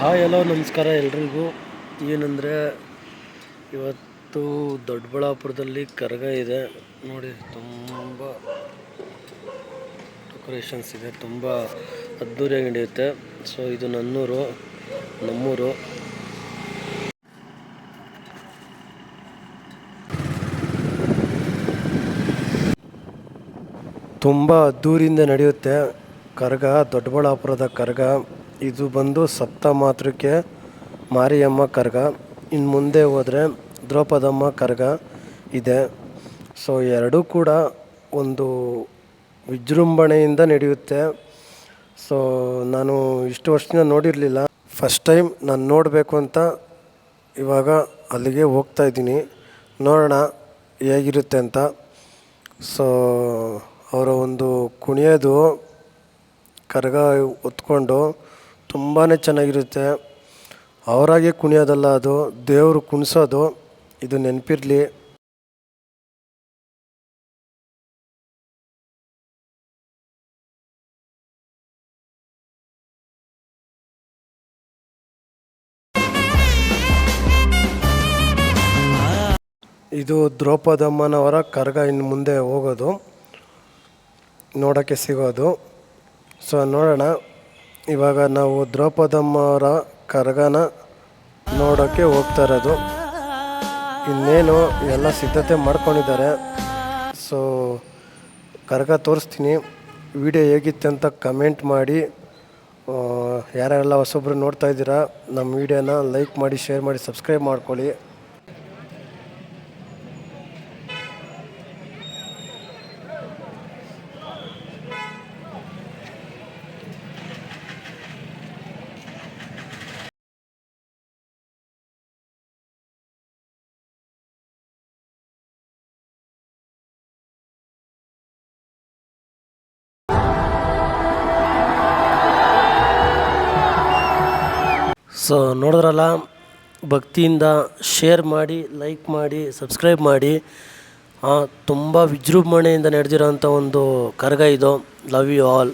Hi ಎಲ್ಲೋ ನಮಸ್ಕಾರ ಎಲ್ರಿಗೂ. ಏನಂದರೆ, ಇವತ್ತು ದೊಡ್ಡಬಳ್ಳಾಪುರದಲ್ಲಿ ಕರಗ ಇದೆ. ನೋಡಿ, ತುಂಬ ಡೆಕೋರೇಷನ್ಸ್ ಇದೆ, ತುಂಬ ಅದ್ದೂರಿಯಾಗಿ ನಡೆಯುತ್ತೆ. ಸೊ ಇದು ನನ್ನೂರು, ನಮ್ಮೂರು. ತುಂಬ ಅದ್ದೂರಿಯಿಂದ ನಡೆಯುತ್ತೆ ಕರಗ ದೊಡ್ಡಬಳ್ಳಾಪುರದ ಕರಗ. ಇದು ಬಂದು ಸಪ್ತ ಮಾತೃಕೆ, ಮಾರಿಯಮ್ಮ ಕರ್ಗ. ಇನ್ನು ಮುಂದೆ ಹೋದರೆ ದ್ರೌಪದಮ್ಮ ಕರಗ ಇದೆ. ಸೊ ಎರಡೂ ಕೂಡ ಒಂದು ವಿಜೃಂಭಣೆಯಿಂದ ನಡೆಯುತ್ತೆ. ಸೊ ನಾನು ಇಷ್ಟು ವರ್ಷದಿಂದ ನೋಡಿರಲಿಲ್ಲ. ಫಸ್ಟ್ ಟೈಮ್ ನಾನು ನೋಡಬೇಕು ಅಂತ ಇವಾಗ ಅಲ್ಲಿಗೆ ಹೋಗ್ತಾ ಇದ್ದೀನಿ. ನೋಡೋಣ ಹೇಗಿರುತ್ತೆ ಅಂತ. ಸೊ ಅವರ ಒಂದು ಕುಣಿಯೋದು ಕರಗ ಹೊತ್ಕೊಂಡು ತುಂಬಾ ಚೆನ್ನಾಗಿರುತ್ತೆ. ಅವರಾಗೆ ಕುಣಿಯೋದಲ್ಲ ಅದು, ದೇವರು ಕುಣಿಸೋದು, ಇದು ನೆನಪಿರಲಿ. ಇದು ದ್ರೌಪದಮ್ಮನವರ ಕರಗ ಇನ್ನು ಮುಂದೆ ಹೋಗೋದು. ನೋಡೋಕ್ಕೆ ಸಿಗೋದು. ಸೊ ನೋಡೋಣ. ಇವಾಗ ನಾವು ದ್ರೌಪದಮ್ಮವರ ಕರಗನ ನೋಡೋಕ್ಕೆ ಹೋಗ್ತಾ ಇರೋದು. ಇನ್ನೇನು ಎಲ್ಲ ಸಿದ್ಧತೆ ಮಾಡ್ಕೊಂಡಿದ್ದಾರೆ. ಸೊ ಕರಗ ತೋರಿಸ್ತೀನಿ. ವಿಡಿಯೋ ಹೇಗಿತ್ತು ಅಂತ ಕಮೆಂಟ್ ಮಾಡಿ. ಯಾರೆಲ್ಲ ಹೊಸೊಬ್ರು ನೋಡ್ತಾ ಇದ್ದೀರಾ, ನಮ್ಮ ವಿಡಿಯೋನ ಲೈಕ್ ಮಾಡಿ, ಶೇರ್ ಮಾಡಿ, ಸಬ್ಸ್ಕ್ರೈಬ್ ಮಾಡ್ಕೊಳ್ಳಿ. ಸೊ ನೋಡಿದ್ರಲ್ಲ, ಭಕ್ತಿಯಿಂದ ಶೇರ್ ಮಾಡಿ ಲೈಕ್ ಮಾಡಿ ಸಬ್ಸ್ಕ್ರೈಬ್ ಮಾಡಿ. ತುಂಬ ವಿಜೃಂಭಣೆಯಿಂದ ನಡೆದಿರೋಂಥ ಒಂದು ಕರಗ ಇದು. Love you all